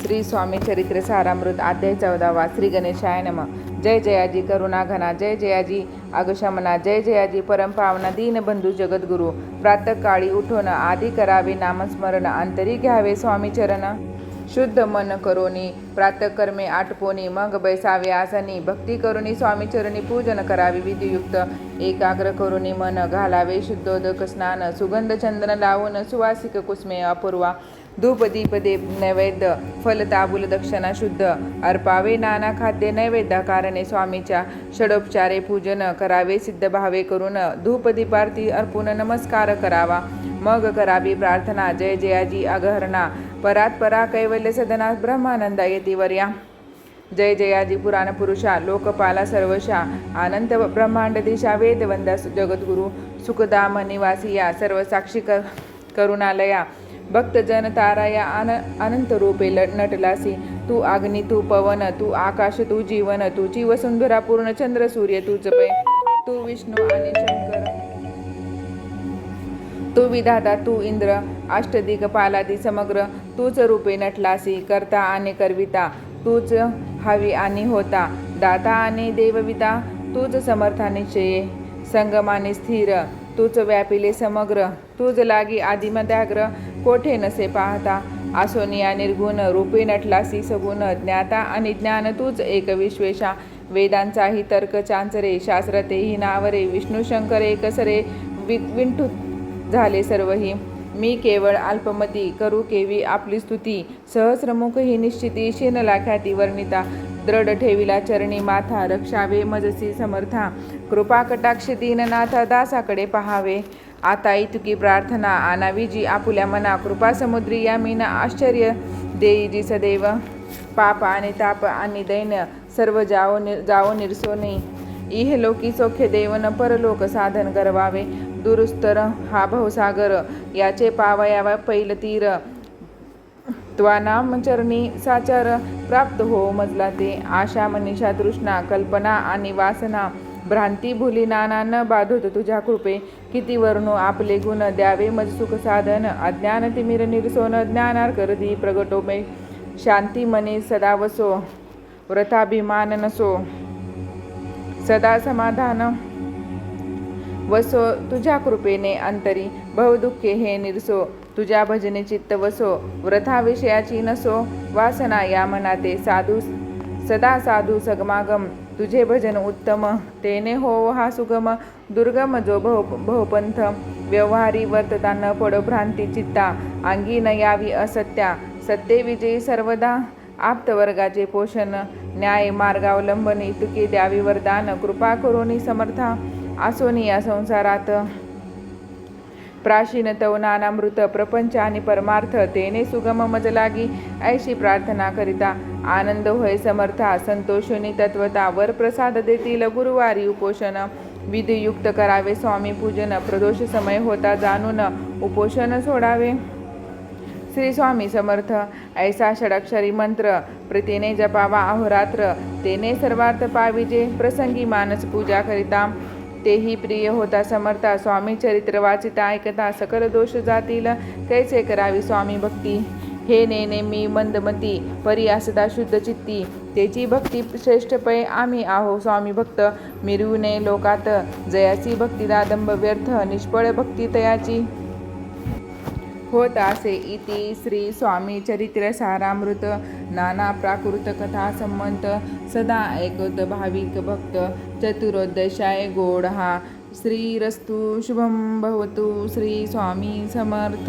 श्री स्वामी चरित्र सारामृत अध्याय चौदावा श्री गणेशाय नम। जय जयाजी करुणा घना जय जयाजी अगशमना जय जयाजी परमपावना दीनबंधू जगद्गुरु। प्रातःकाळी उठून आधी करावे नामस्मरण अंतरी घ्यावे स्वामी चरण। शुद्ध मन करोनी प्रातकर्मे आटपोनी मग बैसावे आसनी भक्ती करुनी स्वामीचरणी पूजन करावे विधियुक्त एकाग्र करुनी मन घालावे शुद्धोदक स्नान सुगंध चंदन लावून सुवासिक कुस्मे अपूर्वा। धूपदीपदे नैवेद्य फलताबुल दक्षिणा शुद्ध अर्पावे नाना खाद्य नैवेद्य कारणे स्वामीच्या षडोपचारे पूजन करावे सिद्ध भावे करून धूपदीपार्थी अर्पून नमस्कार करावा. मग करावी प्रार्थना जय जयाजी अगहरणा. परात परा कैवल्य सदना ब्रह्मानंदा येतीवर्या जय जयाजी पुराण पुरुषा लोकपाला सर्वशा. आनंद ब्रह्मांड दिशा वेदवंदा जगद्गुरु. सुखदाम निवासी या सर्व साक्षी क करुणालया. भक्तजन ताराया अन अनंत रूपे नटलासी। तू अग्नि तू पवन तू आकाश तू जीवन तुझी जीवसुंदरा पूर्ण चंद्र सूर्य तू पै तू विष्णू आणि शंकर। तू विधाता तू इंद्र अष्टदिगपालादी समग्र। तूच रूपे नटलासी करता आणि करविता। तूच हवी आणि होता दाता आणि देवविता। तूच समर्थानिश्चये संगमाने स्थिर। तूच व्यापिले समग्र. तूज लागी आदिमत्याग्र कोठे नसे पाहता? आसोनिया निर्गुण रूपे नटलासी सगुण ज्ञाता आणि ज्ञान तूच एक विश्वेशा. वेदांचाही तर्क चांचरे शास्त्रतेही नावरे. विष्णू शंकर एकसरे वि झाले सर्वही. मी केवळ अल्पमती करू केवी आपली स्तुती. सहस्रमुख ही निश्चिती शेनला ख्याती वर्णिता. दृढ ठेविला चरणी माथा रक्षावे मजसी समर्था. कृपा कटाक्ष दीननाथा दासाकडे पहावे. आता इतुकी प्रार्थना आणावी जी आपुल्या मना कृपा समुद्री या मीना आश्चर्य देई जी सदैव. पाप आणि ताप आणि दैन सर्व जाओ नि जाओ निर्सोनी इह लोकी सौख्य देवन परलोक साधन करवावे. दुरुस्तर हा भवसागर याचे पावयावा पैल तीर. त्वानामचरणी साचार प्राप्त हो मजला ते. आशा मनीषा तृष्णा कल्पना आणि वासना. भ्रांती भुली नाना न बाधोत तुझ्या कृपे. किती वर्णो आपले गुण द्यावे मज सुख साधन. अज्ञान तिमिर निरसोन ज्ञानार करदी प्रगटोमे. शांती मने सदा वसो. व्रताभिमान नसो. सदा समाधान. वसो तुझ्या कृपेने अंतरी बहुदुःखे हे निरसो तुझ्या भजने चित्त वसो व्रथाविषयाची नसो वासना या मनाते साधू सदा साधू सगमागम तुझे भजन उत्तम तेने हो हा सुगम दुर्गम जो भव भवपंथ व्यवहारी वर्तता न पडो भ्रांती चित्ता अंगी न यावी असत्या सत्ते विजयी सर्वदा आप्तवर्गाचे पोषण न्याय मार्गावलंबनी तुकी द्यावी वरदान कृपा करोनी समर्था आसोनी या संसारात. प्राचीन तवनानामृत प्रपंच आणि परमार्थ तेने सुगम मज लागी ऐशी प्रार्थना करिता आनंद होय समर्था संतोषिनी तत्वता वर प्रसाद देतील गुरुवारी उपोषण. विधियुक्त करावे स्वामी पूजन प्रदोष समय होता जाणून उपोषण सोडावे. श्री स्वामी समर्थ ऐसा षडाक्षरी मंत्र प्रीतीने जपावा अहोरात्र तेने सर्वार्थ पाविजे प्रसंगी मानस पूजा करिता तेही प्रिय होता समर्था. स्वामी चरित्र वाचिता ऐकता सकल दोष जातील. कैसे करावी स्वामी भक्ती. हे नेने मी मंदमती परी असता शुद्ध चित्ती. त्याची भक्ती श्रेष्ठ पै आम्ही आहो स्वामी भक्त. मिरवू नये लोकात जयाची भक्ती दादंब व्यर्थ निष्फळ भक्ती तयाची. होत असे इति श्री स्वामी चरित्र सारामृत नाना प्राकृत कथा संमंत सदा ऐकत भाविक भक्त चतुरोदशाय गोड हा. श्रीरस्तु शुभम भवतु श्री स्वामी समर्थ.